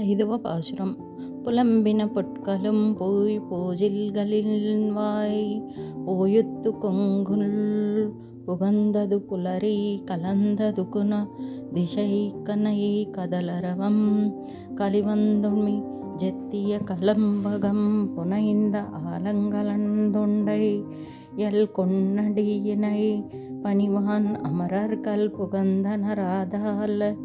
ఐదవ పాశురం പുലമ്പിന പൊട്കലും പോയി പൂജിൽകളിൽവായി പോയൊത്തു കൊങ്കുൽ പുകന്തതു പുലരി കലന്തതു കുന ദിശൈ കനൈ കദലരവം കലിവന്തുമി ജെത്തിയ കലംബകം പുനൈന്ത ആലങ്കലന്തുണ്ടൈ എൽ കൊണ്ണടിയിനൈ പനിവാൻ അമരർ കൽ പുകന്തന രാധാല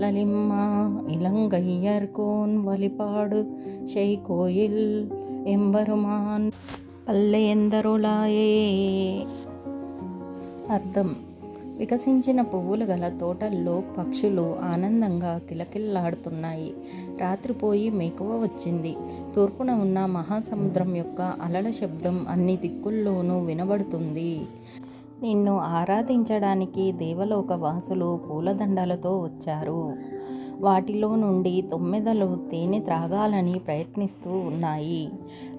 லலிம்மா இளங்கையர்கோன் வழிபாடு செய் கோயில் ఎంబరుమాన్ పల్లెందరులాయే అర్థం వికసించిన పువ్వులు గల తోటల్లో పక్షులు ఆనందంగా కిలకిల్లాడుతున్నాయి రాత్రిపోయి మేకువ వచ్చింది తూర్పున ఉన్న మహాసముద్రం యొక్క అలల శబ్దం అన్ని దిక్కుల్లోనూ వినబడుతుంది నిన్ను ఆరాధించడానికి దేవలోక వాసులు పూలదండలతో వచ్చారు. వాటిలో నుండి తొమ్మిదలు తేనె త్రాగాలని ప్రయత్నిస్తూ ఉన్నాయి.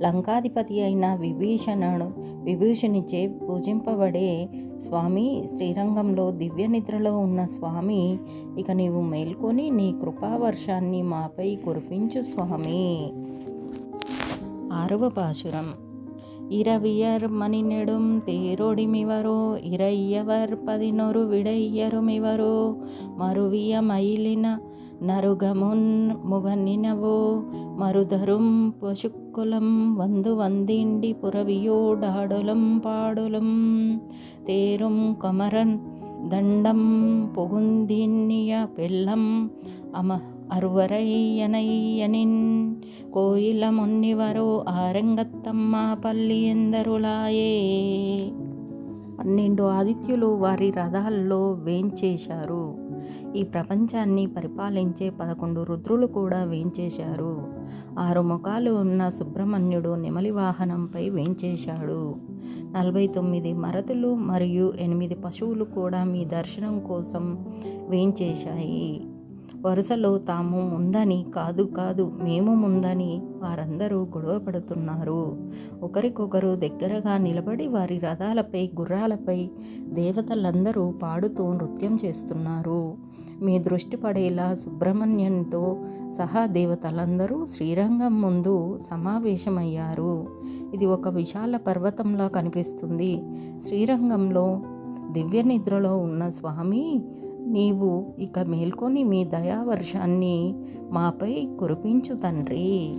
లంకాధిపతి అయిన విభీషణను విభీషణిచే పూజింపబడే స్వామి శ్రీరంగంలో దివ్య నిద్రలో ఉన్న స్వామి ఇక నీవు మేల్కొని నీ కృపావర్షాన్ని మాపై కురిపించు స్వామి. ఆరవ పాశురం. இரவியர் மணிநெடும் தேரொடிமிவரோ இறையவர் பதினொரு விடையருமிவரோ மருவிய மயிலின நருகமுன் முகநினவோ மருதரும் பசுக்குலம் வந்து வந்திண்டி புறவியோடாடுலும் பாடுலும் தேரும் கமரன் தண்டம் புகுந்தின்னிய பெல்லம் அம అరువరయ్యనయ్యనిన్ కోయిల మున్నివరో ఆరంగత్తమ్మ పల్లి ఎందరులాయే. పన్నెండు ఆదిత్యులు వారి రథాల్లో వేంచేశారు. ఈ ప్రపంచాన్ని పరిపాలించే పదకొండు రుద్రులు కూడా వేంచేశారు. ఆరు ముఖాలు ఉన్న సుబ్రహ్మణ్యుడు నెమలి వాహనంపై వేంచేశాడు. నలభై తొమ్మిది మరతులు మరియు ఎనిమిది పశువులు కూడా మీ దర్శనం కోసం వేంచేశాయి. వరుసలో తాము ముందని కాదు కాదు మేము ముందని వారందరూ గొడవ పడుతున్నారు. ఒకరికొకరు దగ్గరగా నిలబడి వారి రథాలపై గుర్రాలపై దేవతలందరూ పాడుతూ నృత్యం చేస్తున్నారు. మీ దృష్టి పడేలా సుబ్రహ్మణ్యంతో సహా దేవతలందరూ శ్రీరంగం ముందు సమావేశమయ్యారు. ఇది ఒక విశాల పర్వతంలా కనిపిస్తుంది. శ్రీరంగంలో దివ్య నిద్రలో ఉన్న స్వామి నీవు ఇక మేల్కొని మీ దయావర్షాన్ని మాపై కురిపించు తండ్రి.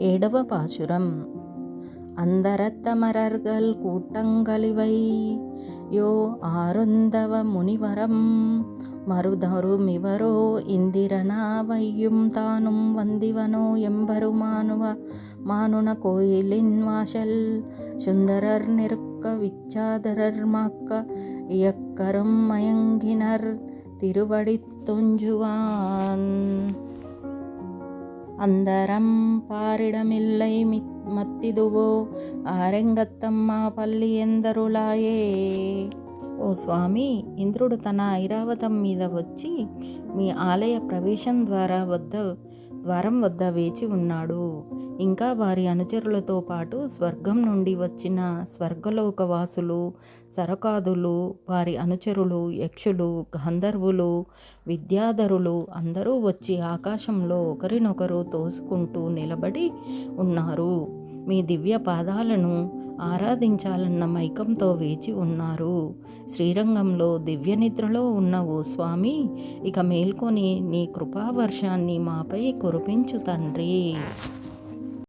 ఏడవ పాశురం. అందరత్తమరర్గల్ కూట్టంగలివై యో ఆరుందవ మునివరం. மருதருமிவரோ இந்திரனாவையும் தானும் வந்திவனோ எம்பெருமானுவ மானுன கோயிலின் வாசல். சுந்தரர் நெருக்க விச்சாதரர் மாக்க இயக்கரும் மயங்கினர் திருவடித் தொஞ்சுவான். அந்தரம் பாரிடமில்லை மித் மத்திதுவோ அரங்கத்தம்மா பள்ளி எந்தருளாயே? ఓ స్వామి ఇంద్రుడు తన ఐరావతం మీద వచ్చి మీ ఆలయ ప్రవేశం ద్వారా వద్ద ద్వారం వద్ద వేచి ఉన్నాడు. ఇంకా వారి అనుచరులతో పాటు స్వర్గం నుండి వచ్చిన స్వర్గలోకవాసులు సరకాదులు వారి అనుచరులు యక్షులు గంధర్వులు విద్యాధరులు అందరూ వచ్చి ఆకాశంలో ఒకరినొకరు తోసుకుంటూ నిలబడి ఉన్నారు. మీ దివ్య పాదాలను ఆరాధించాలన్న మైకంతో వేచి ఉన్నారు. శ్రీరంగంలో దివ్య నిద్రలో ఉన్న ఓ స్వామి ఇక మేల్కొని నీ కృపావర్షాన్ని మాపై కురిపించు తండ్రి.